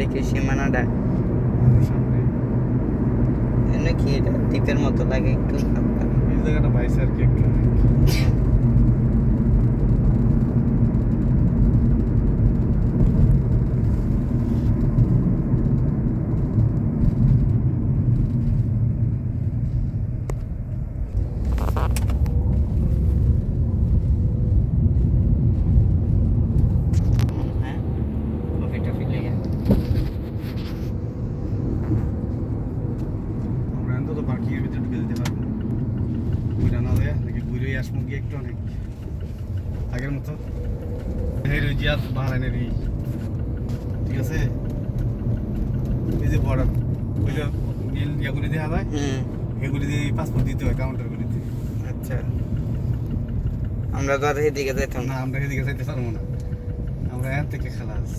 দেখি সীমানাটা সামনে এমনি কি এটা টিপের মতো লাগে একটু। এই জায়গাটা পাইছে আর কি একটু অনেক। হ্যাঁ কফি টফি লেগে আমরা অন্তত পার্কিং এর ভিতরে ঢুকে যেতে পারব ঘুরে না যায় নাকি ঘুরে আসব গিয়ে একটু অনেক আগের মতো। রয়েছে আর বাহারানের এই ঠিক আছে? এই যে বর্ডার ওই যে নীল ইয়াগুলি দেখা যায় এগুলি দিয়ে পাসপোর্ট দিতে হয় কাউন্টারগুলিতে আচ্ছা। আমরা তো আর এদিকে যেতাম না। না আমরা এদিকে যাইতে পারব না। আমরা এর থেকে খালাস।